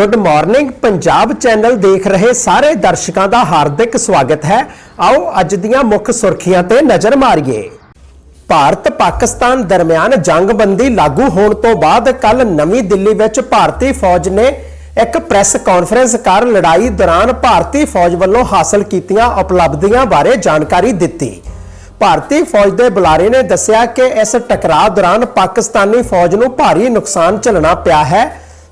Good morning Punjab channel ਦੇਖ ਰਹੇ ਸਾਰੇ ਦਰਸ਼ਕਾਂ ਦਾ ਹਾਰਦਿਕ ਸਵਾਗਤ ਹੈ। ਆਓ ਅੱਜ ਦੀਆਂ ਮੁੱਖ ਸੁਰਖੀਆਂ ਤੇ ਨਜ਼ਰ ਮਾਰੀਏ। ਭਾਰਤ ਪਾਕਿਸਤਾਨ ਦਰਮਿਆਨ ਜੰਗਬੰਦੀ ਲਾਗੂ ਹੋਣ ਤੋਂ ਬਾਅਦ ਕੱਲ ਨਵੀਂ ਦਿੱਲੀ ਵਿੱਚ ਭਾਰਤੀ ਫੌਜ ਨੇ ਇੱਕ ਪ੍ਰੈਸ ਕਾਨਫਰੰਸ ਕਰ ਲੜਾਈ ਦੌਰਾਨ ਭਾਰਤੀ ਫੌਜ ਵੱਲੋਂ ਹਾਸਲ ਕੀਤੀਆਂ ਉਪਲਬਧੀਆਂ ਬਾਰੇ ਜਾਣਕਾਰੀ ਦਿੱਤੀ। ਭਾਰਤੀ ਫੌਜ ਦੇ ਬੁਲਾਰੇ ਨੇ ਦੱਸਿਆ ਕਿ ਇਸ ਟਕਰਾਅ ਦੌਰਾਨ ਪਾਕਿਸਤਾਨੀ ਫੌਜ ਨੂੰ ਭਾਰੀ ਨੁਕਸਾਨ ਝੱਲਣਾ ਪਿਆ ਹੈ।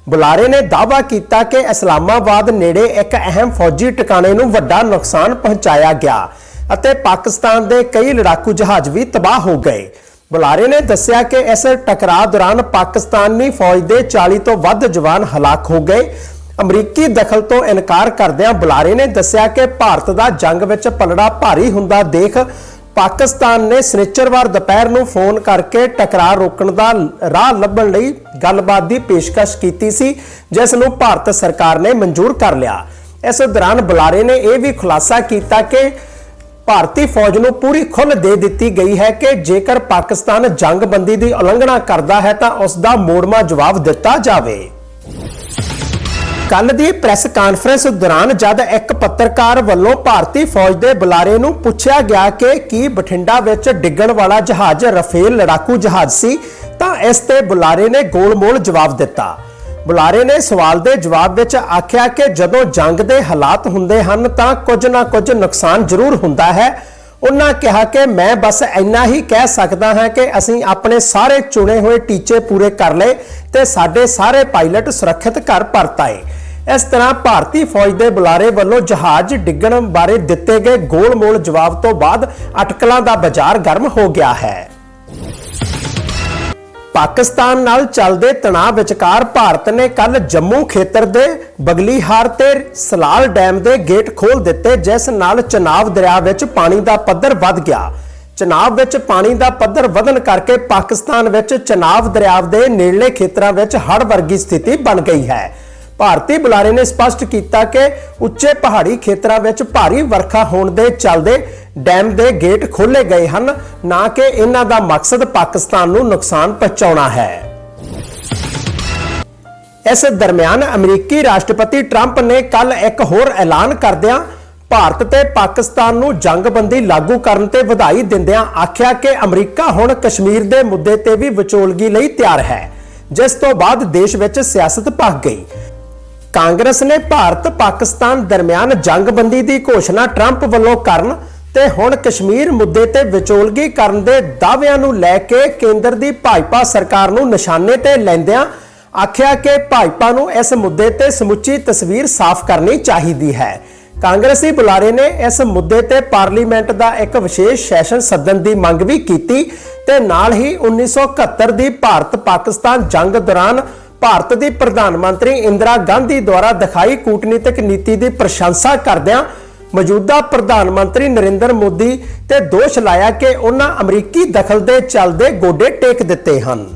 ਬੁਲਾਰੇ ਨੇ ਦਾਅਵਾ ਕੀਤਾ ਕਿ ਇਸਲਾਮਾਬਾਦ ਨੇੜੇ ਇੱਕ ਅਹਿਮ ਫੌਜੀ ਟਿਕਾਣੇ ਨੂੰ ਵੱਡਾ ਨੁਕਸਾਨ ਪਹੁੰਚਾਇਆ ਗਿਆ ਅਤੇ ਪਾਕਿਸਤਾਨ ਦੇ ਕਈ ਲੜਾਕੂ ਜਹਾਜ਼ ਵੀ ਤਬਾਹ ਹੋ ਗਏ। ਬੁਲਾਰੇ ਨੇ ਦੱਸਿਆ ਕਿ ਇਸ ਟਕਰਾਅ ਦੌਰਾਨ ਪਾਕਿਸਤਾਨੀ ਫੌਜ ਦੇ 40 ਤੋਂ ਵੱਧ ਜਵਾਨ ਹਲਾਕ ਹੋ ਗਏ। ਅਮਰੀਕੀ ਦਖਲ ਤੋਂ ਇਨਕਾਰ ਕਰਦਿਆਂ ਬੁਲਾਰੇ ਨੇ ਦੱਸਿਆ ਕਿ ਭਾਰਤ ਦਾ ਜੰਗ ਵਿੱਚ ਪਲੜਾ ਭਾਰੀ ਹੁੰਦਾ ਦੇਖ ਪਾਕਿਸਤਾਨ ਨੇ ਸਨਿਚਰਵਾਰ ਦੁਪਹਿਰ ਨੂੰ ਫੋਨ ਕਰਕੇ ਟਕਰਾਅ ਰੋਕਣ ਦਾ ਰਾਹ ਲੱਭਣ ਲਈ ਗੱਲਬਾਤ ਦੀ ਪੇਸ਼ਕਸ਼ ਕੀਤੀ ਸੀ, ਜਿਸ ਨੂੰ ਭਾਰਤ ਸਰਕਾਰ ਨੇ ਮਨਜ਼ੂਰ ਕਰ ਲਿਆ। ਇਸ ਦੌਰਾਨ ਬੁਲਾਰੇ ਨੇ ਇਹ ਵੀ ਖੁਲਾਸਾ ਕੀਤਾ ਕਿ ਭਾਰਤੀ ਫੌਜ ਨੂੰ ਪੂਰੀ ਖੁੱਲ੍ਹ ਦੇ ਦਿੱਤੀ ਗਈ ਹੈ ਕਿ ਜੇਕਰ ਪਾਕਿਸਤਾਨ ਜੰਗਬੰਦੀ ਦੀ ਉਲੰਘਣਾ ਕਰਦਾ ਹੈ ਤਾਂ ਉਸ ਦਾ ਮੋੜਮਾ ਜਵਾਬ ਦਿੱਤਾ ਜਾਵੇ। ਕੱਲ ਦੀ ਪ੍ਰੈਸ ਕਾਨਫਰੰਸ ਦੌਰਾਨ ਜਦ ਇੱਕ ਪੱਤਰਕਾਰ ਵੱਲੋਂ ਭਾਰਤੀ ਫੌਜ ਦੇ ਬੁਲਾਰੇ ਨੂੰ ਪੁੱਛਿਆ ਗਿਆ ਕਿ ਕੀ ਬਠਿੰਡਾ ਵਿੱਚ ਡਿੱਗਣ ਵਾਲਾ ਜਹਾਜ਼ ਰਫੇਲ ਲੜਾਕੂ ਜਹਾਜ਼ ਸੀ, ਤਾਂ ਇਸ ਤੇ ਬੁਲਾਰੇ ਨੇ ਗੋਲਮੋਲ ਜਵਾਬ ਦਿੱਤਾ। ਬੁਲਾਰੇ ਨੇ ਸਵਾਲ ਦੇ ਜਵਾਬ ਵਿੱਚ ਆਖਿਆ ਕਿ ਜਦੋਂ ਜੰਗ ਦੇ ਹਾਲਾਤ ਹੁੰਦੇ ਹਨ, ਤਾਂ ਕੁਝ ਨਾ ਕੁਝ ਨੁਕਸਾਨ ਜ਼ਰੂਰ ਹੁੰਦਾ ਹੈ। ਉਹਨਾਂ ਕਿਹਾ ਕਿ ਮੈਂ ਬਸ ਇੰਨਾ ਹੀ ਕਹਿ ਸਕਦਾ ਹਾਂ ਕਿ ਅਸੀਂ ਆਪਣੇ ਸਾਰੇ ਚੁਣੇ ਹੋਏ ਟੀਚੇ ਪੂਰੇ ਕਰ ਲਏ ਤੇ ਸਾਡੇ ਸਾਰੇ ਪਾਇਲਟ ਸੁਰੱਖਿਅਤ ਘਰ ਪਰਤ ਆਏ। ਇਸ ਤਰ੍ਹਾਂ ਭਾਰਤੀ ਫੌਜ ਦੇ ਬੁਲਾਰੇ ਵੱਲੋਂ ਜਹਾਜ਼ ਡਿੱਗਣ ਬਾਰੇ ਦਿੱਤੇ ਗਏ ਗੋਲ-ਮੋਲ ਜਵਾਬ ਤੋਂ ਬਾਅਦ ਅਟਕਲਾਂ ਦਾ ਬਾਜ਼ਾਰ ਗਰਮ ਹੋ ਗਿਆ ਹੈ। ਪਾਕਿਸਤਾਨ ਨਾਲ ਚੱਲਦੇ ਤਣਾਅ ਵਿਚਕਾਰ ਭਾਰਤ ਨੇ ਕੱਲ ਜੰਮੂ ਖੇਤਰ ਦੇ ਬਗਲੀਹਾਰ ਤੇ ਸਲਾਲ ਡੈਮ ਦੇ ਗੇਟ ਖੋਲ ਦਿੱਤੇ, ਜਿਸ ਨਾਲ ਚਨਾਬ ਦਰਿਆ ਵਿੱਚ ਪਾਣੀ ਦਾ ਪੱਧਰ ਵੱਧ ਗਿਆ। ਚਨਾਬ ਵਿੱਚ ਪਾਣੀ ਦਾ ਪੱਧਰ ਵਧਣ ਕਰਕੇ ਪਾਕਿਸਤਾਨ ਵਿੱਚ ਚਨਾਬ ਦਰਿਆ ਦੇ ਨੇੜਲੇ ਖੇਤਰਾਂ ਵਿੱਚ ਹੜ੍ਹ ਵਰਗੀ ਸਥਿਤੀ ਬਣ ਗਈ ਹੈ। ਭਾਰਤੀ ਬੁਲਾਰੇ ਨੇ ਸਪਸ਼ਟ ਕੀਤਾ ਕਿ ਉੱਚੇ ਪਹਾੜੀ ਖੇਤਰਾਂ ਵਿੱਚ ਭਾਰੀ ਵਰਖਾ ਹੋਣ ਦੇ ਚੱਲਦੇ ਡੈਮ ਦੇ ਗੇਟ ਖੋਲੇ ਗਏ ਹਨ, ਨਾ ਕਿ ਇਹਨਾਂ ਦਾ ਮਕਸਦ ਪਾਕਿਸਤਾਨ ਨੂੰ ਨੁਕਸਾਨ ਪਹੁੰਚਾਉਣਾ ਹੈ। ਇਸ ਦਰਮਿਆਨ ਅਮਰੀਕੀ ਰਾਸ਼ਟਰਪਤੀ ਟਰੰਪ ਨੇ ਕੱਲ ਇੱਕ ਹੋਰ ਐਲਾਨ ਕਰਦਿਆਂ ਭਾਰਤ ਤੇ ਪਾਕਿਸਤਾਨ ਨੂੰ ਜੰਗਬੰਦੀ ਲਾਗੂ ਕਰਨ ਤੇ ਵਧਾਈ ਦਿੰਦਿਆਂ ਆਖਿਆ ਕਿ ਅਮਰੀਕਾ ਹੁਣ ਕਸ਼ਮੀਰ ਦੇ ਮੁੱਦੇ ਤੇ ਵੀ ਵਿਚੋਲਗੀ ਲਈ ਤਿਆਰ ਹੈ, ਜਿਸ ਤੋਂ ਬਾਅਦ ਦੇਸ਼ ਵਿੱਚ ਸਿਆਸਤ ਭਖ ਗਈ। ਕਾਂਗਰਸ ਨੇ ਭਾਰਤ ਪਾਕਿਸਤਾਨ ਦਰਮਿਆਨ ਜੰਗਬੰਦੀ ਦੀ ਘੋਸ਼ਣਾ ਟਰੰਪ ਵੱਲੋਂ ਕਰਨ ਤੇ ਹੁਣ ਕਸ਼ਮੀਰ ਮੁੱਦੇ ਤੇ ਵਿਚੋਲਗੀ ਕਰਨ ਦੇ ਦਾਅਵਿਆਂ ਨੂੰ ਲੈ ਕੇ ਕੇਂਦਰ ਦੀ ਭਾਜਪਾ ਸਰਕਾਰ ਨੂੰ ਨਿਸ਼ਾਨੇ ਤੇ ਲੈਂਦਿਆਂ ਆਖਿਆ ਕਿ ਭਾਜਪਾ ਨੂੰ ਇਸ ਮੁੱਦੇ ਤੇ ਸਮੁੱਚੀ ਤਸਵੀਰ ਸਾਫ਼ ਕਰਨੀ ਚਾਹੀਦੀ ਹੈ। ਕਾਂਗਰਸੀ ਬੁਲਾਰੇ ਨੇ ਇਸ ਮੁੱਦੇ ਤੇ ਪਾਰਲੀਮੈਂਟ ਦਾ ਇੱਕ ਵਿਸ਼ੇਸ਼ ਸੈਸ਼ਨ ਸੱਦਣ ਦੀ ਮੰਗ ਵੀ ਕੀਤੀ ਤੇ ਨਾਲ ਹੀ 1971 ਦੀ ਭਾਰਤ ਪਾਕਿਸਤਾਨ ਜੰਗ ਦੌਰਾਨ ਭਾਰਤ ਦੀ ਪ੍ਰਧਾਨ ਮੰਤਰੀ ਇੰਦਰਾ ਗਾਂਧੀ ਦੁਆਰਾ ਦਿਖਾਈ ਕੂਟਨੀਤਿਕ ਨੀਤੀ ਦੀ ਪ੍ਰਸ਼ੰਸਾ ਕਰਦਿਆਂ ਮੌਜੂਦਾ ਪ੍ਰਧਾਨ ਮੰਤਰੀ ਨਰਿੰਦਰ ਮੋਦੀ ਤੇ ਦੋਸ਼ ਲਾਇਆ ਕਿ ਉਹਨਾਂ ਅਮਰੀਕੀ ਦਖਲ ਦੇ ਚੱਲਦੇ ਗੋਡੇ ਟੇਕ ਦਿੱਤੇ ਹਨ।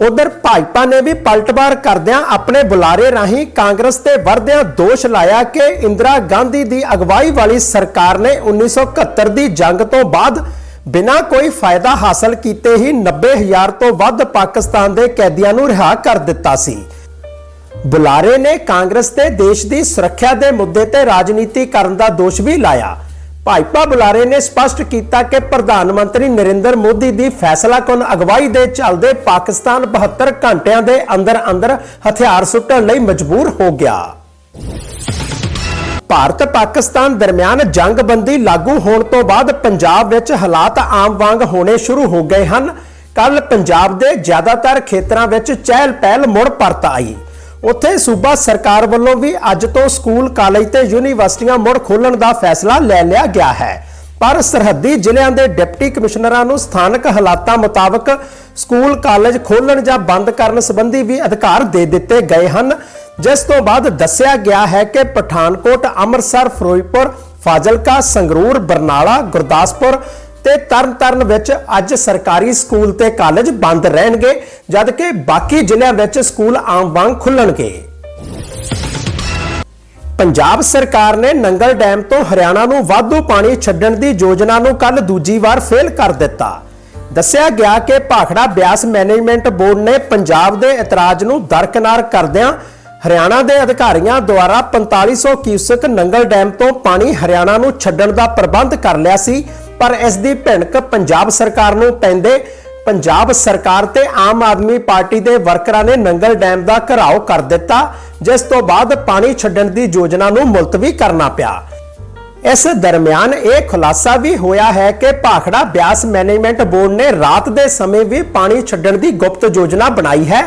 ਉਧਰ ਭਾਜਪਾ ਨੇ ਵੀ ਪਲਟਵਾਰ ਕਰਦਿਆਂ ਆਪਣੇ ਬੁਲਾਰੇ ਰਾਹੀਂ ਕਾਂਗਰਸ ਤੇ ਵਰਦਿਆਂ ਦੋਸ਼ ਲਾਇਆ ਕਿ ਇੰਦਰਾ ਗਾਂਧੀ ਦੀ ਅਗਵਾਈ ਵਾਲੀ ਸਰਕਾਰ ਨੇ 1971 ਦੀ ਜੰਗ ਤੋਂ ਬਾਅਦ ਬਿਨਾਂ ਕੋਈ ਫਾਇਦਾ ਹਾਸਲ ਕੀਤੇ ਹੀ 90000 ਤੋਂ ਵੱਧ ਪਾਕਿਸਤਾਨ ਦੇ ਕੈਦੀਆਂ ਨੂੰ ਰਿਹਾ ਕਰ ਦਿੱਤਾ ਸੀ। ਬੁਲਾਰੇ ਨੇ ਕਾਂਗਰਸ ਤੇ ਦੇਸ਼ ਦੀ ਸੁਰੱਖਿਆ ਦੇ ਮੁੱਦੇ ਤੇ ਰਾਜਨੀਤੀ ਕਰਨ ਦਾ ਦੋਸ਼ ਵੀ ਲਾਇਆ। ਭਾਜਪਾ ਬੁਲਾਰੇ ਨੇ ਸਪਸ਼ਟ ਕੀਤਾ ਕਿ ਪ੍ਰਧਾਨ ਮੰਤਰੀ ਨਰਿੰਦਰ ਮੋਦੀ ਦੀ ਫੈਸਲਾਕੁਨ ਅਗਵਾਈ ਦੇ ਚੱਲਦੇ ਪਾਕਿਸਤਾਨ 72 ਘੰਟਿਆਂ ਦੇ ਅੰਦਰ ਅੰਦਰ ਹਥਿਆਰ ਸੁੱਟਣ ਲਈ ਮਜਬੂਰ ਹੋ ਗਿਆ। ਭਾਰਤ ਪਾਕਿਸਤਾਨ ਦਰਮਿਆਨ ਜੰਗਬੰਦੀ ਲਾਗੂ ਹੋਣ ਤੋਂ ਬਾਅਦ ਪੰਜਾਬ ਵਿੱਚ ਹਾਲਾਤ ਆਮ ਵਾਂਗ ਹੋਣੇ ਸ਼ੁਰੂ ਹੋ ਗਏ ਹਨ। ਕੱਲ ਪੰਜਾਬ ਦੇ ਜ਼ਿਆਦਾਤਰ ਖੇਤਰਾਂ ਵਿੱਚ ਚਹਿਲ ਪਹਿਲ ਮੁੜ ਪਰਤ ਆਈ। ਉੱਥੇ ਸੂਬਾ ਸਰਕਾਰ ਵੱਲੋਂ ਵੀ ਅੱਜ ਤੋਂ ਸਕੂਲ, ਕਾਲਜ ਤੇ ਯੂਨੀਵਰਸਿਟੀਆਂ ਮੁੜ ਖੋਲਣ ਦਾ ਫੈਸਲਾ ਲੈ ਲਿਆ ਗਿਆ ਹੈ। ਪਰ ਸਰਹੱਦੀ ਜ਼ਿਲ੍ਹਿਆਂ ਦੇ ਡਿਪਟੀ ਕਮਿਸ਼ਨਰਾਂ ਨੂੰ ਸਥਾਨਕ ਹਾਲਾਤਾਂ ਮੁਤਾਬਕ ਸਕੂਲ, ਕਾਲਜ ਖੋਲਣ ਜਾਂ ਬੰਦ ਕਰਨ ਸੰਬੰਧੀ ਵੀ ਅਧਿਕਾਰ ਦੇ ਦਿੱਤੇ ਗਏ ਹਨ। ਜਿਸ ਤੋਂ ਬਾਅਦ ਦੱਸਿਆ ਗਿਆ ਹੈ ਕਿ ਪਠਾਨਕੋਟ, ਅੰਮ੍ਰਿਤਸਰ, ਫਿਰੋਜ਼ਪੁਰ, ਫਾਜ਼ਿਲਕਾ, ਸੰਗਰੂਰ, ਬਰਨਾਲਾ, ਗੁਰਦਾਸਪੁਰ ਤੇ ਤਰਨਤਾਰਨ ਵਿੱਚ ਅੱਜ ਸਰਕਾਰੀ ਸਕੂਲ ਤੇ ਕਾਲਜ ਬੰਦ ਰਹਿਣਗੇ, ਜਦਕਿ ਬਾਕੀ ਜ਼ਿਲ੍ਹਿਆਂ ਵਿੱਚ ਸਕੂਲ ਆਮ ਵਾਂਗ ਖੁੱਲਣਗੇ। ਪੰਜਾਬ ਸਰਕਾਰ ਨੇ ਨੰਗਲ ਡੈਮ ਤੋਂ ਹਰਿਆਣਾ ਨੂੰ ਵਾਧੂ ਪਾਣੀ ਛੱਡਣ ਦੀ ਯੋਜਨਾ ਨੂੰ ਕੱਲ ਦੂਜੀ ਵਾਰ ਫੇਲ ਕਰ ਦਿੱਤਾ। ਦੱਸਿਆ ਗਿਆ ਕਿ ਭਾਖੜਾ ਬਿਆਸ ਮੈਨੇਜਮੈਂਟ ਬੋਰਡ ਨੇ ਪੰਜਾਬ ਦੇ ਇਤਰਾਜ਼ ਨੂੰ ਦਰਕਨਾਰ ਕਰਦਿਆਂ ਹਰਿਆਣਾ ਦੇ ਅਧਿਕਾਰੀਆਂ ਦੁਆਰਾ 4500 ਕਿਊਸਕ ਨੰਗਲ ਡੈਮ ਤੋਂ ਪਾਣੀ ਹਰਿਆਣਾ ਨੂੰ ਛੱਡਣ ਦਾ ਪ੍ਰਬੰਧ ਕਰ ਲਿਆ ਸੀ, ਪਰ ਇਸ ਦੀ ਭਿਣਕ ਪੰਜਾਬ ਸਰਕਾਰ ਨੂੰ ਪੈਂਦੇ ਪੰਜਾਬ ਸਰਕਾਰ ਤੇ ਆਮ ਆਦਮੀ ਪਾਰਟੀ ਦੇ ਵਰਕਰਾਂ ਨੇ ਨੰਗਲ ਡੈਮ ਦਾ ਘਰਾਓ ਕਰ ਦਿੱਤਾ, ਜਿਸ ਤੋਂ ਬਾਅਦ ਪਾਣੀ ਛੱਡਣ ਦੀ ਯੋਜਨਾ ਨੂੰ ਮੁਲਤਵੀ ਕਰਨਾ ਪਿਆ। ਇਸ ਦਰਮਿਆਨ ਇਹ ਖੁਲਾਸਾ ਵੀ ਹੋਇਆ ਹੈ ਕਿ ਭਾਖੜਾ ਬਿਆਸ ਮੈਨੇਜਮੈਂਟ ਬੋਰਡ ਨੇ ਰਾਤ ਦੇ ਸਮੇਂ ਵੀ ਪਾਣੀ ਛੱਡਣ ਦੀ ਗੁਪਤ ਯੋਜਨਾ ਬਣਾਈ ਹੈ।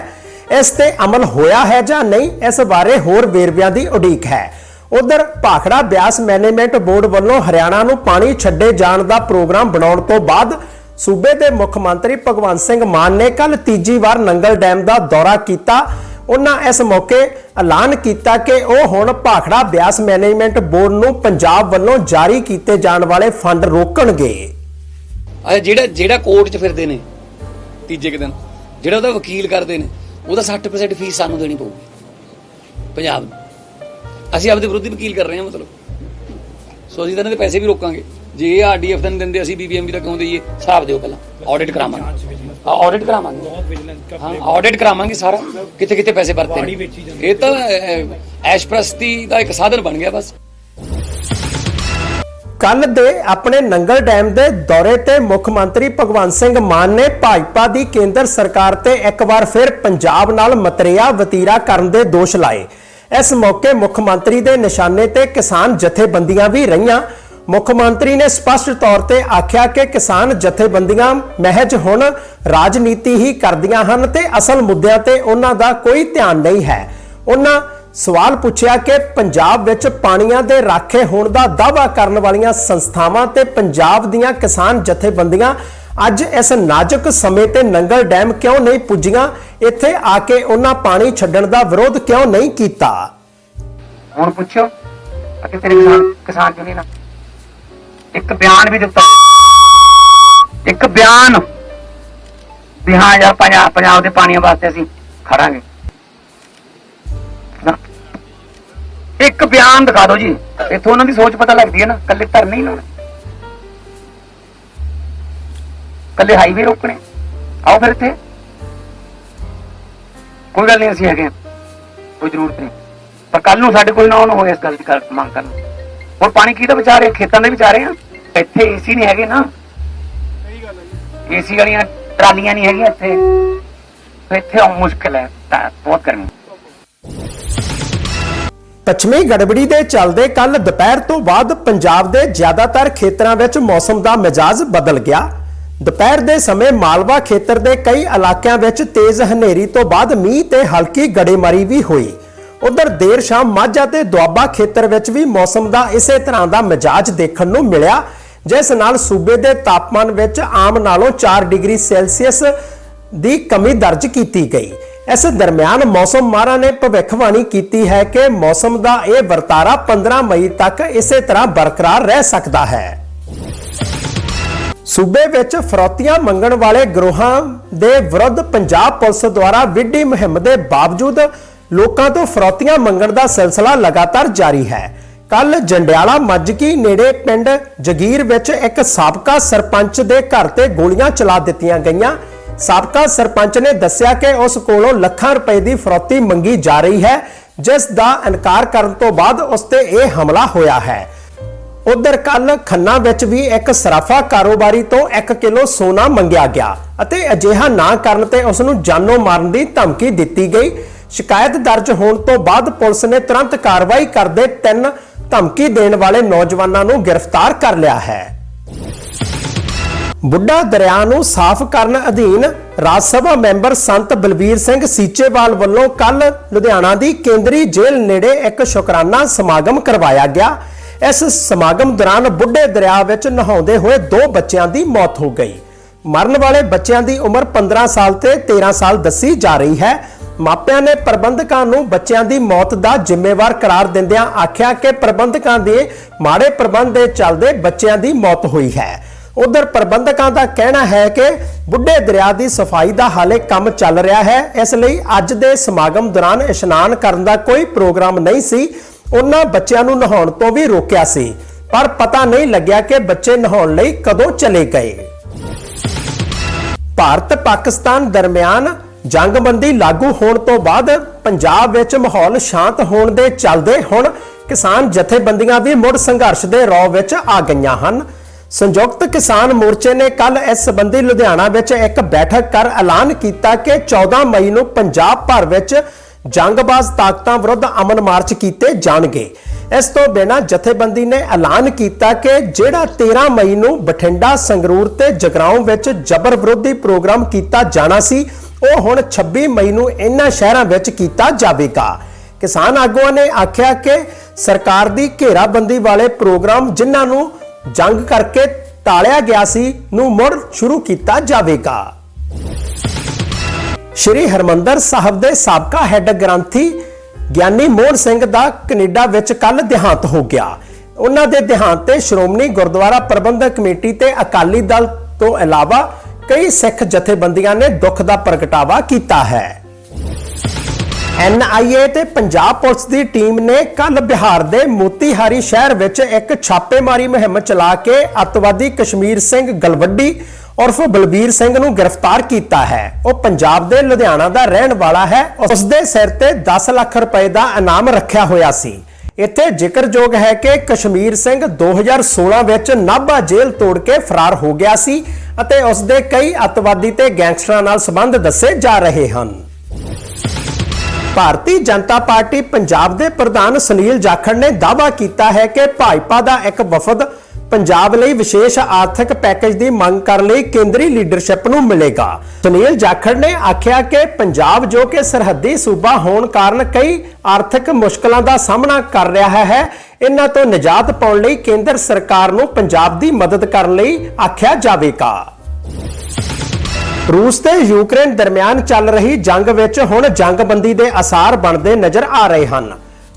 ਇਸ ਤੇ ਅਮਲ ਹੋਇਆ ਹੈ ਜਾਂ ਨਹੀਂ, ਇਸ ਬਾਰੇ ਹੋਰ ਵੇਰਵਿਆਂ ਦੀ ਉਡੀਕ ਹੈ। ਉਧਰ ਭਾਖੜਾ ਬਿਆਸ ਮੈਨੇਜਮੈਂਟ ਬੋਰਡ ਵੱਲੋਂ ਹਰਿਆਣਾ ਨੂੰ ਪਾਣੀ ਛੱਡੇ ਜਾਣ ਦਾ ਪ੍ਰੋਗਰਾਮ ਬਣਾਉਣ ਤੋਂ ਬਾਅਦ ਸੂਬੇ ਦੇ ਮੁੱਖ ਮੰਤਰੀ ਭਗਵੰਤ ਸਿੰਘ ਮਾਨ ਨੇ ਕੱਲ ਤੀਜੀ ਵਾਰ ਨੰਗਲ ਡੈਮ ਦਾ ਦੌਰਾ ਕੀਤਾ। ਉਹਨਾਂ ਇਸ ਮੌਕੇ ਐਲਾਨ ਕੀਤਾ ਕਿ ਉਹ ਹੁਣ ਭਾਖੜਾ ਬਿਆਸ ਮੈਨੇਜਮੈਂਟ ਬੋਰਡ ਨੂੰ ਪੰਜਾਬ ਵੱਲੋਂ ਜਾਰੀ ਕੀਤੇ ਜਾਣ ਵਾਲੇ ਫੰਡ ਰੋਕਣਗੇ। ਜਿਹੜਾ ਜਿਹੜਾ ਕੋਰਟ 'ਚ ਫਿਰਦੇ ਨੇ, ਤੀਜੇ ਦਿਨ, ਜਿਹੜਾ ਉਹਦਾ ਵਕੀਲ ਕਰਦੇ ਨੇ ਉਹਦਾ 60% ਫੀਸ ਸਾਨੂੰ ਦੇਣੀ ਪਊਗੀ। ਪੰਜਾਬ ਨੂੰ। ਅਸੀਂ ਆਪਦੇ ਵਿਰੁੱਧ ਵਕੀਲ ਕਰ ਰਹੇ ਹਾਂ ਮਤਲਬ। ਸੋ ਅਸੀਂ ਤਾਂ ਇਹਨਾਂ ਦੇ ਪੈਸੇ ਵੀ ਰੋਕਾਂਗੇ। ਜੇ ਇਹ ਆਰਡੀਐਫ ਤਾਂ ਨਹੀਂ ਦਿੰਦੇ ਅਸੀਂ ਬੀਬੀਐਮਬੀ ਦਾ ਕਿਉਂ ਦਈਏ? ਹਿਸਾਬ ਦਿਓ ਪਹਿਲਾਂ। ਆਡਿਟ ਕਰਾਵਾਂਗੇ। ਆਡਿਟ ਕਰਾਵਾਂਗੇ। ਹਾਂ ਆਡਿਟ ਕਰਾਵਾਂਗੇ ਸਾਰਾ। ਕਿੱਥੇ ਕਿੱਥੇ ਪੈਸੇ ਵਰਤੇ ਨੇ। ਇਹ ਤਾਂ ਐਸ਼ਪ੍ਰਸਤੀ ਦਾ ਇੱਕ ਸਾਧਨ ਬਣ ਗਿਆ ਬਸ। ਕੱਲ ਦੇ ਆਪਣੇ ਨੰਗਲ ਡੈਮ ਦੇ ਦੌਰੇ ਤੇ ਮੁੱਖ ਮੰਤਰੀ ਭਗਵੰਤ ਸਿੰਘ ਮਾਨ ਨੇ ਭਾਜਪਾ ਦੀ ਕੇਂਦਰ ਸਰਕਾਰ ਤੇ ਇੱਕ ਵਾਰ ਫਿਰ ਪੰਜਾਬ ਨਾਲ ਮਤਰੇਆ ਵਤੀਰਾ ਕਰਨ ਦੇ ਦੋਸ਼ ਲਾਏ। ਇਸ ਮੌਕੇ ਮੁੱਖ ਮੰਤਰੀ ਦੇ ਨਿਸ਼ਾਨੇ ਤੇ ਕਿਸਾਨ ਜਥੇਬੰਦੀਆਂ ਵੀ ਰਹੀਆਂ। ਮੁੱਖ ਮੰਤਰੀ ਨੇ ਸਪਸ਼ਟ ਤੌਰ ਤੇ ਆਖਿਆ ਕਿ ਕਿਸਾਨ ਜਥੇਬੰਦੀਆਂ ਮਹਿਜ ਹੁਣ ਰਾਜਨੀਤੀ ਹੀ ਕਰਦੀਆਂ ਹਨ ਤੇ ਅਸਲ ਮੁੱਦਿਆਂ ਤੇ ਉਹਨਾਂ ਦਾ ਕੋਈ ਧਿਆਨ ਨਹੀਂ ਹੈ। ਉਹਨਾਂ ਸਵਾਲ ਪੁੱਛਿਆ ਕਿ ਪੰਜਾਬ ਵਿੱਚ ਪਾਣੀਆਂ ਦੇ ਰਾਖੇ ਹੋਣ ਦਾ ਦਾਅਵਾ ਕਰਨ ਵਾਲੀਆਂ ਸੰਸਥਾਵਾਂ ਤੇ ਪੰਜਾਬ ਦੀਆਂ ਕਿਸਾਨ ਜਥੇਬੰਦੀਆਂ ਅੱਜ ਇਸ ਨਾਜ਼ੁਕ ਸਮੇਂ ਤੇ ਨੰਗਲ ਡੈਮ ਕਿਉਂ ਨਹੀਂ ਪੁੱਜੀਆਂ? ਇੱਥੇ ਆ ਕੇ ਉਹਨਾਂ ਪਾਣੀ ਛੱਡਣ ਦਾ ਵਿਰੋਧ ਕਿਉਂ ਨਹੀਂ ਕੀਤਾ? ਹੁਣ ਪੁੱਛੋ ਅਤੇ ਤੇਰੇ ਕਿਸਾਨ ਕਿਸਾਨ ਚੁਣੀ ਇੱਕ ਬਿਆਨ ਵੀ ਦਿੱਤਾ ਇੱਕ ਬਿਆਨ ਵੀ, ਹਾਂ ਯਾਰ, ਪੰਜਾਬ ਪੰਜਾਬ ਦੇ ਪਾਣੀਆਂ ਵਾਸਤੇ ਅਸੀਂ ਖੜਾਂਗੇ। ਇੱਕ ਦਿਖਾ ਦਿਓ ਜੀ। ਇੱਥੋਂ ਉਹਨਾਂ ਦੀ ਸੋਚ ਪਤਾ ਲੱਗਦੀ ਹੈ ਨਾ ਕੱਲੇ ਧਰ ਨਹੀਂ ਲਾਉਣੇ। ਕੱਲੇ ਹਾਈਵੇ ਰੋਕਣੇ। ਆਓ ਫਿਰ ਇੱਥੇ। ਕੋਈ ਗੱਲ ਨਹੀਂ, ਅਸੀਂ ਹੈਗੇ ਕੋਈ ਜ਼ਰੂਰਤ ਨਹੀਂ। ਪਰ ਕੱਲ ਨੂੰ ਸਾਡੇ ਕੋਲ ਨਾ ਆਉਣ ਹੋਏ ਇਸ ਗੱਲ ਦੀ ਮੰਗ ਕਰਨ ਹੁਣ ਪਾਣੀ ਕਿਹਦਾ ਵਿਚਾਰ ਰਹੇ? ਖੇਤਾਂ ਦੇ ਵਿਚਾਰੇ ਆ ਇੱਥੇ ਏਸੀ ਨਹੀਂ ਹੈਗੇ ਨਾ। ਸਹੀ ਗੱਲ ਹੈ ਏਸੀ ਵਾਲੀਆਂ ਟਰਾਲੀਆਂ ਨਹੀਂ ਹੈਗੀਆਂ ਇੱਥੇ। ਇੱਥੇ ਆਉਣ ਮੁਸ਼ਕਿਲ ਹੈ। ਬਹੁਤ ਗਰਮੀ। ਪੱਛਮੀ ਗੜਬੜੀ ਦੇ ਚੱਲਦੇ ਕੱਲ ਦੁਪਹਿਰ ਤੋਂ ਬਾਅਦ ਪੰਜਾਬ ਦੇ ਜ਼ਿਆਦਾਤਰ ਖੇਤਰਾਂ ਵਿੱਚ ਮੌਸਮ ਦਾ ਮਿਜਾਜ਼ ਬਦਲ ਗਿਆ। ਦੁਪਹਿਰ ਦੇ ਸਮੇਂ ਮਾਲਵਾ ਖੇਤਰ ਦੇ ਕਈ ਇਲਾਕਿਆਂ ਵਿੱਚ ਤੇਜ਼ ਹਨੇਰੀ ਤੋਂ ਬਾਅਦ ਮੀਂਹ ਤੇ ਹਲਕੀ ਗੜੇਮਾਰੀ ਵੀ ਹੋਈ। ਉਧਰ ਦੇਰ ਸ਼ਾਮ ਮਾਝਾ ਤੇ ਦੁਆਬਾ ਖੇਤਰ ਵਿੱਚ ਵੀ ਮੌਸਮ ਦਾ ਇਸੇ ਤਰ੍ਹਾਂ ਦਾ ਮਿਜਾਜ਼ ਦੇਖਣ ਨੂੰ ਮਿਲਿਆ, ਜਿਸ ਨਾਲ ਸੂਬੇ ਦੇ ਤਾਪਮਾਨ ਵਿੱਚ ਆਮ ਨਾਲੋਂ 4 ਡਿਗਰੀ ਸੈਲਸੀਅਸ ਦੀ ਕਮੀ ਦਰਜ ਕੀਤੀ ਗਈ। ਇਸ ਦਰਮਿਆਨ ਮੌਸਮ ਮਾਹਰਾਂ ਨੇ ਭਵਿੱਖਬਾਣੀ ਕੀਤੀ ਹੈ ਕਿ ਮੌਸਮ ਦਾ ਇਹ ਵਰਤਾਰਾ 15 ਮਈ ਤੱਕ ਇਸੇ ਤਰ੍ਹਾਂ ਬਰਕਰਾਰ ਰਹਿ ਸਕਦਾ ਹੈ। ਸੂਬੇ ਵਿੱਚ ਫਰੌਤੀਆਂ ਮੰਗਣ ਵਾਲੇ ਗਰੋਹਾਂ ਦੇ ਵਿਰੁੱਧ ਪੰਜਾਬ ਪੁਲਿਸ ਦੁਆਰਾ ਵਿੱਢੀ ਮੁਹਿੰਮ ਦੇ ਬਾਵਜੂਦ ਲੋਕਾਂ ਤੋਂ ਫਰੋਤੀਆਂ ਮੰਗਣ ਦਾ ਸਿਲਸਿਲਾ ਲਗਾਤਾਰ ਜਾਰੀ ਹੈ। ਕੱਲ ਜੰਡਿਆਲਾ ਮੱਜਕੀ ਨੇੜੇ ਪਿੰਡ ਜਗੀਰ ਵਿੱਚ ਇੱਕ ਸਾਬਕਾ ਸਰਪੰਚ ਦੇ ਘਰ ਤੇ ਗੋਲੀਆਂ ਚਲਾ ਦਿੱਤੀਆਂ ਗਈਆਂ। ਸਾਬਕਾ ਸਰਪੰਚ ਨੇ ਦੱਸਿਆ ਕਿ ਉਸ ਕੋਲੋਂ ਲੱਖਾਂ ਰੁਪਏ ਦੀ ਫਰੋਤੀ ਮੰਗੀ ਜਾ ਰਹੀ ਹੈ, ਜਿਸ ਦਾ ਇਨਕਾਰ ਕਰਨ ਤੋਂ ਬਾਅਦ ਉਸ ਤੇ ਇਹ ਹਮਲਾ ਹੋਇਆ ਹੈ। ਉਧਰ ਕੱਲ ਖੰਨਾ ਵਿੱਚ ਵੀ ਇੱਕ ਸਰਾਫਾ ਕਾਰੋਬਾਰੀ ਤੋਂ 1 ਕਿਲੋ ਸੋਨਾ ਮੰਗਿਆ ਗਿਆ ਅਤੇ ਅਜਿਹਾ ਨਾ ਕਰਨ ਤੇ ਉਸ ਨੂੰ ਜਾਨੋਂ ਮਾਰਨ ਦੀ ਧਮਕੀ ਦਿੱਤੀ ਗਈ। ਸ਼ਿਕਾਇਤ ਦਰਜ ਹੋਣ ਤੋਂ ਬਾਅਦ ਪੁਲਿਸ ਨੇ ਤੁਰੰਤ ਕਾਰਵਾਈ ਕਰਦੇ ਤਿੰਨ ਧਮਕੀ ਦੇਣ ਵਾਲੇ ਨੌਜਵਾਨਾਂ ਨੂੰ ਗ੍ਰਿਫਤਾਰ ਕਰ ਲਿਆ ਹੈ। ਬੁੱਢਾ ਦਰਿਆ ਨੂੰ ਸਾਫ਼ ਕਰਨ ਅਧੀਨ ਰਾਜ ਸਭਾ ਮੈਂਬਰ ਸੰਤ ਬਲਬੀਰ ਸਿੰਘ ਸੀਚੇਵਾਲ ਵੱਲੋਂ ਕੱਲ ਲੁਧਿਆਣਾ ਦੀ ਕੇਂਦਰੀ ਜੇਲ੍ਹ ਨੇੜੇ ਇੱਕ ਸ਼ੁਕਰਾਨਾ ਸਮਾਗਮ ਕਰਵਾਇਆ ਗਿਆ। ਇਸ ਸਮਾਗਮ ਦੌਰਾਨ ਬੁੱਢੇ ਦਰਿਆ ਵਿੱਚ ਨਹਾਉਂਦੇ ਹੋਏ ਦੋ ਬੱਚਿਆਂ ਦੀ ਮੌਤ ਹੋ ਗਈ। ਮਰਨ ਵਾਲੇ ਬੱਚਿਆਂ ਦੀ ਉਮਰ 15 ਸਾਲ ਤੇ 13 ਸਾਲ ਦੱਸੀ ਜਾ ਰਹੀ ਹੈ। ਮਾਪਿਆਂ ਨੇ ਪ੍ਰਬੰਧਕਾਂ ਨੂੰ ਬੱਚਿਆਂ ਦੀ ਮੌਤ ਦਾ ਜ਼ਿੰਮੇਵਾਰ ਕਰਾਰ ਦਿੰਦਿਆਂ ਆਖਿਆ ਕਿ ਪ੍ਰਬੰਧਕਾਂ ਦੇ ਮਾੜੇ ਪ੍ਰਬੰਧ ਦੇ ਚੱਲਦੇ ਬੱਚਿਆਂ ਦੀ ਮੌਤ ਹੋਈ ਹੈ। ਉਧਰ ਪ੍ਰਬੰਧਕਾਂ ਦਾ ਕਹਿਣਾ ਹੈ ਕਿ ਬੁੱਢੇ ਦਰਿਆ ਦੀ ਸਫ਼ਾਈ ਦਾ ਹਾਲੇ ਕੰਮ ਚੱਲ ਰਿਹਾ ਹੈ। ਇਸ ਲਈ ਅੱਜ ਦੇ ਸਮਾਗਮ ਦੌਰਾਨ ਇਸ਼ਨਾਨ ਕਰਨ ਦਾ ਕੋਈ ਪ੍ਰੋਗਰਾਮ ਨਹੀਂ ਸੀ। ਉਹਨਾਂ ਬੱਚਿਆਂ ਨੂੰ ਨਹਾਉਣ ਤੋਂ ਵੀ ਰੋਕਿਆ ਸੀ। ਪਰ ਪਤਾ ਨਹੀਂ ਲੱਗਿਆ ਕਿ ਬੱਚੇ ਨਹਾਉਣ ਲਈ ਕਦੋਂ ਚਲੇ ਗਏ। ਭਾਰਤ ਪਾਕਿਸਤਾਨ ਦਰਮਿਆਨ ਜੰਗਬੰਦੀ ਲਾਗੂ ਹੋਣ ਤੋਂ ਬਾਅਦ ਪੰਜਾਬ ਵਿੱਚ ਮਾਹੌਲ ਸ਼ਾਂਤ ਹੋਣ ਦੇ ਚੱਲਦੇ ਹੁਣ ਕਿਸਾਨ ਜਥੇਬੰਦੀਆਂ ਵੀ ਮੁੜ ਸੰਘਰਸ਼ ਦੇ ਰੌ ਵਿੱਚ ਆ ਗਈਆਂ ਹਨ। ਸੰਯੁਕਤ ਕਿਸਾਨ ਮੋਰਚੇ ਨੇ ਕੱਲ ਇਸ ਸੰਬੰਧੀ ਲੁਧਿਆਣਾ ਵਿੱਚ ਇੱਕ ਬੈਠਕ ਕਰ ਐਲਾਨ ਕੀਤਾ ਕਿ 14 ਮਈ ਨੂੰ ਪੰਜਾਬ ਭਰ ਵਿੱਚ ਜੰਗਬਾਜ਼ ਤਾਕਤਾਂ ਵਿਰੁੱਧ ਅਮਨ ਮਾਰਚ ਕੀਤੇ ਜਾਣਗੇ। ਇਸ ਤੋਂ ਬਿਨਾਂ ਜਥੇਬੰਦੀ ਨੇ ਐਲਾਨ ਕੀਤਾ ਕਿ ਜਿਹੜਾ 13 ਮਈ ਨੂੰ ਬਠਿੰਡਾ, ਸੰਗਰੂਰ ਤੇ ਜਗਰਾਉਂ ਵਿੱਚ ਜਬਰ ਵਿਰੋਧੀ ਪ੍ਰੋਗਰਾਮ ਕੀਤਾ ਜਾਣਾ ਸੀ, ਉਹ ਹੁਣ 26 ਮਈ ਨੂੰ ਇਹਨਾਂ ਸ਼ਹਿਰਾਂ ਵਿੱਚ ਕੀਤਾ ਜਾਵੇਗਾ। ਕਿਸਾਨ ਆਗੂਆਂ ਨੇ ਆਖਿਆ ਕਿ ਸਰਕਾਰ ਦੀ ਘੇਰਾਬੰਦੀ ਵਾਲੇ ਪ੍ਰੋਗਰਾਮ ਜਿਨ੍ਹਾਂ ਨੂੰ ਜੰਗ ਕਰਕੇ ਟਾਲਿਆ ਗਿਆ ਸੀ, ਨੂੰ ਮੁੜ ਸ਼ੁਰੂ ਕੀਤਾ ਜਾਵੇਗਾ। ਸ਼੍ਰੀ ਹਰਮੰਦਰ ਸਾਹਿਬ ਦੇ ਸਾਬਕਾ ਹੈੱਡ ਗ੍ਰੰਥੀ ਗਿਆਨੀ ਮੋਹਨ ਸਿੰਘ ਦਾ ਕੈਨੇਡਾ ਵਿੱਚ ਕੱਲ ਦੇਹਾਂਤ ਹੋ ਗਿਆ। ਉਹਨਾਂ ਦੇ ਦੇਹਾਂਤ ਤੇ ਸ਼੍ਰੋਮਣੀ ਗੁਰਦੁਆਰਾ ਪ੍ਰਬੰਧਕ ਕਮੇਟੀ ਤੇ ਅਕਾਲੀ ਦਲ ਤੋਂ ਇਲਾਵਾ ਕਈ ਸਿੱਖ ਜਥੇਬੰਦੀਆਂ ਨੇ ਦੁੱਖ ਦਾ ਪ੍ਰਗਟਾਵਾ ਕੀਤਾ ਹੈ। ਐਨਆਈਏ ਤੇ ਪੰਜਾਬ ਪੁਲਿਸ ਦੀ ਟੀਮ ਨੇ ਕੱਲ ਬਿਹਾਰ ਦੇ ਮੋਤੀਹਾਰੀ ਸ਼ਹਿਰ ਵਿੱਚ ਇੱਕ ਛਾਪੇਮਾਰੀ ਮੁਹਿੰਮ ਚਲਾ ਕੇ ਅੱਤਵਾਦੀ ਕਸ਼ਮੀਰ ਸਿੰਘ ਗਲਵੱਡੀ ਉਰਫ ਬਲਬੀਰ ਸਿੰਘ ਨੂੰ ਗ੍ਰਿਫਤਾਰ ਕੀਤਾ ਹੈ। ਉਹ ਪੰਜਾਬ ਦੇ ਲੁਧਿਆਣਾ ਦਾ ਰਹਿਣ ਵਾਲਾ ਹੈ। ਉਸ ਦੇ ਸਿਰ ਤੇ 10 ਲੱਖ ਰੁਪਏ ਦਾ ਇਨਾਮ ਰੱਖਿਆ ਹੋਇਆ ਸੀ। ਇੱਥੇ ਜ਼ਿਕਰਯੋਗ ਹੈ ਕਿ ਕਸ਼ਮੀਰ ਸਿੰਘ 2016 ਵਿੱਚ ਨਾਭਾ ਜੇਲ੍ਹ ਤੋੜ ਕੇ ਫਰਾਰ ਹੋ ਗਿਆ ਸੀ ਅਤੇ ਉਸ ਦੇ ਕਈ ਅੱਤਵਾਦੀ ਤੇ ਗੈਂਗਸਟਰਾਂ ਨਾਲ ਸੰਬੰਧ ਦੱਸੇ ਜਾ ਰਹੇ ਹਨ। ਭਾਰਤੀ ਜਨਤਾ ਪਾਰਟੀ ਪੰਜਾਬ ਦੇ ਪ੍ਰਧਾਨ ਸੁਨੀਲ ਜਾਖੜ ਨੇ ਦਾਅਵਾ ਕੀਤਾ ਹੈ ਕਿ ਭਾਜਪਾ ਦਾ ਇੱਕ ਵਫਦ ਪੰਜਾਬ ਲਈ ਵਿਸ਼ੇਸ਼ ਆਰਥਿਕ ਪੈਕੇਜ ਦੀ ਮੰਗ ਕਰਨ ਲਈ ਕੇਂਦਰੀ ਲੀਡਰਸ਼ਿਪ ਨੂੰ ਮਿਲੇਗਾ। ਸੁਨੀਲ ਜਾਖੜ ਨੇ ਆਖਿਆ ਕਿ ਪੰਜਾਬ ਜੋ ਕਿ ਸਰਹੱਦੀ ਸੂਬਾ ਹੋਣ ਕਾਰਨ ਕਈ ਆਰਥਿਕ ਮੁਸ਼ਕਲਾਂ ਦਾ ਸਾਹਮਣਾ ਕਰ ਰਿਹਾ ਹੈ, ਇਹਨਾਂ ਤੋਂ ਨਿਜਾਤ ਪਾਉਣ ਲਈ ਕੇਂਦਰ ਸਰਕਾਰ ਨੂੰ ਪੰਜਾਬ ਦੀ ਮਦਦ ਕਰਨ ਲਈ ਆਖਿਆ ਜਾਵੇਗਾ। ਰੂਸ ਤੇ ਯੂਕਰੇਨ ਦਰਮਿਆਨ ਚੱਲ ਰਹੀ ਜੰਗ ਵਿੱਚ ਹੁਣ ਜੰਗਬੰਦੀ ਦੇ ਅਸਾਰ ਬਣਦੇ ਨਜ਼ਰ ਆ ਰਹੇ ਹਨ।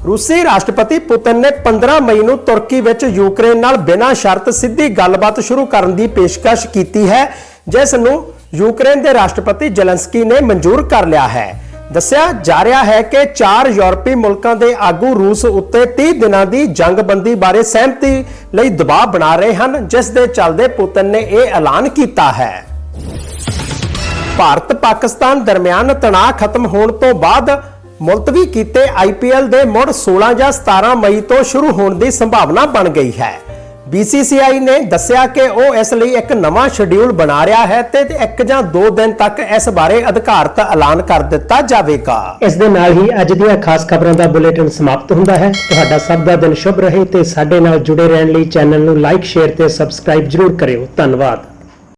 ਰੂਸੀ ਰਾਸ਼ਟਰਪਤੀ ਪੁਤਿਨ ਨੇ 15 ਮਈ ਨੂੰ ਤੁਰਕੀ ਵਿੱਚ ਯੂਕਰੇਨ ਨਾਲ ਬਿਨਾਂ ਸ਼ਰਤ ਸਿੱਧੀ ਗੱਲਬਾਤ ਸ਼ੁਰੂ ਕਰਨ ਦੀ ਪੇਸ਼ਕਸ਼ ਕੀਤੀ ਹੈ, ਜਿਸ ਨੂੰ ਯੂਕਰੇਨ ਦੇ ਰਾਸ਼ਟਰਪਤੀ ਜ਼ੈਲੈਂਸਕੀ ਨੇ ਮਨਜ਼ੂਰ ਕਰ ਲਿਆ ਹੈ। ਦੱਸਿਆ ਜਾ ਰਿਹਾ ਹੈ ਕਿ ਚਾਰ ਯੂਰਪੀ ਮੁਲਕਾਂ ਦੇ ਆਗੂ ਰੂਸ ਉੱਤੇ 30 ਦਿਨਾਂ ਦੀ ਜੰਗਬੰਦੀ ਬਾਰੇ ਸਹਿਮਤੀ ਲਈ ਦਬਾਅ ਬਣਾ ਰਹੇ ਹਨ, ਜਿਸ ਦੇ ਚੱਲਦੇ ਪੁਤਿਨ ਨੇ ਇਹ ਐਲਾਨ ਕੀਤਾ ਹੈ। ਭਾਰਤ ਪਾਕਿਸਤਾਨ ਦਰਮਿਆਨ ਤਣਾਅ ਖਤਮ ਹੋਣ ਤੋਂ ਬਾਅਦ ਮੁਲਤਵੀ ਕੀਤੇ ਆਈਪੀਐਲ ਦੇ ਮੁੜ 16 ਜਾਂ 17 ਮਈ ਤੋਂ ਸ਼ੁਰੂ ਹੋਣ ਦੀ ਸੰਭਾਵਨਾ ਬਣ ਗਈ ਹੈ। BCCI ਨੇ ਦੱਸਿਆ ਕਿ ਉਹ ਇਸ ਲਈ ਇੱਕ ਨਵਾਂ ਸ਼ਡਿਊਲ ਬਣਾ ਰਿਹਾ ਹੈ ਤੇ ਇੱਕ ਜਾਂ ਦੋ ਦਿਨ ਤੱਕ ਇਸ ਬਾਰੇ ਅਧਿਕਾਰਤ ਐਲਾਨ ਕਰ ਦਿੱਤਾ ਜਾਵੇਗਾ। ਇਸ ਦੇ ਨਾਲ ਹੀ ਅੱਜ ਦੀਆਂ ਖਾਸ ਖਬਰਾਂ ਦਾ ਬੁਲੇਟਿਨ ਸਮਾਪਤ ਹੁੰਦਾ ਹੈ। ਤੁਹਾਡਾ ਸਭ ਦਾ ਦਿਨ ਸ਼ੁਭ ਰਹੇ ਤੇ ਸਾਡੇ ਨਾਲ ਜੁੜੇ ਰਹਿਣ ਲਈ ਚੈਨਲ ਨੂੰ ਲਾਈਕ, ਸ਼ੇਅਰ ਤੇ ਸਬਸਕ੍ਰਾਈਬ ਜਰੂਰ ਕਰਿਓ। ਧੰਨਵਾਦ।